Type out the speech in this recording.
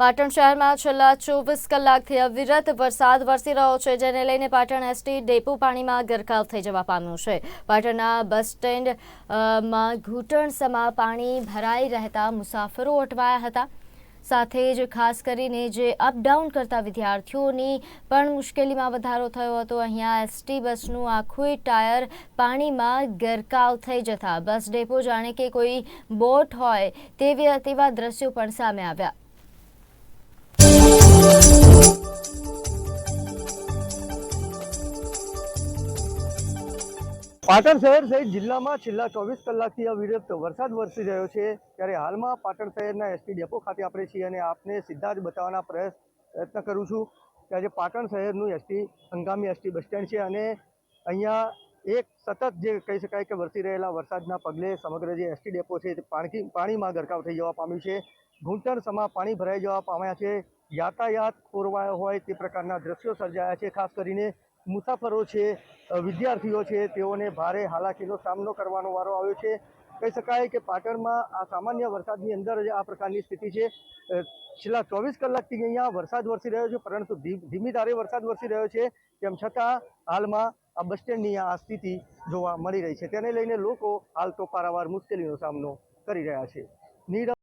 પાટણ શહેરમાં છેલ્લા ચોવીસ કલાકથી અવિરત વરસાદ વરસી રહ્યો છે, જેને લઈને પાટણ એસટી ડેપો પાણીમાં ગરકાવ થઈ જવા પામ્યું છે. પાટણના બસ સ્ટેન્ડમાં ઘૂંટણસમાં પાણી ભરાઈ રહેતા મુસાફરો અટવાયા હતા. સાથે જ ખાસ કરીને જે અપડાઉન કરતા વિદ્યાર્થીઓની પણ મુશ્કેલીમાં વધારો થયો હતો. અહીંયા એસટી બસનું આખું ટાયર પાણીમાં ગરકાવ થઈ જતા. બસ ડેપો જાણે કે કોઈ બોટ હોય તેવી તેવા દ્રશ્યો પણ સામે આવ્યા. પાટણ શહેર સહિત જિલ્લામાં છેલ્લા ચોવીસ કલાકથી અવિરત વરસાદ વરસી રહ્યો છે. ત્યારે હાલમાં પાટણ શહેરના એસટી ડેપો ખાતે આપણે છીએ અને આપને સીધા જ બતાવવાના પ્રયાસ પ્રયત્ન કરું છું કે આજે પાટણ શહેરનું એસટી, હંગામી એસટી બસ સ્ટેન્ડ છે અને અહીંયા એક સતત જે કહી શકાય કે વરસી રહેલા વરસાદના પગલે સમગ્ર જે એસટી ડેપો છે તે પાણી પાણીમાં ગરકાવ થઈ જવા પામ્યું છે. ઘૂંટણ સમા પાણી ભરાઈ જવા પામ્યા છે. યાતાયાત ખોરવાયો હોય તે પ્રકારના દ્રશ્યો સર્જાયા છે. ખાસ કરીને મુસાફરો છે વિદ્યાર્થીઓ છે, તેઓને ભારે હાલાકીનો સામનો કરવાનો વારો આવ્યો છે. કહી શકાય કે પાટણમાં આ સામાન્ય વરસાદની અંદર જ આ પ્રકારની સ્થિતિ છે. છેલ્લા ચોવીસ કલાકથી અહીંયા વરસાદ વરસી રહ્યો છે, પરંતુ ધીમ- ધારે વરસાદ વરસી રહ્યો છે. તેમ છતાં હાલમાં આ બસ સ્ટેન્ડની આ સ્થિતિ જોવા મળી રહી છે. તેને લઈને લોકો હાલ તો પારાવાર મુશ્કેલીનો સામનો કરી રહ્યા છે. નીરવ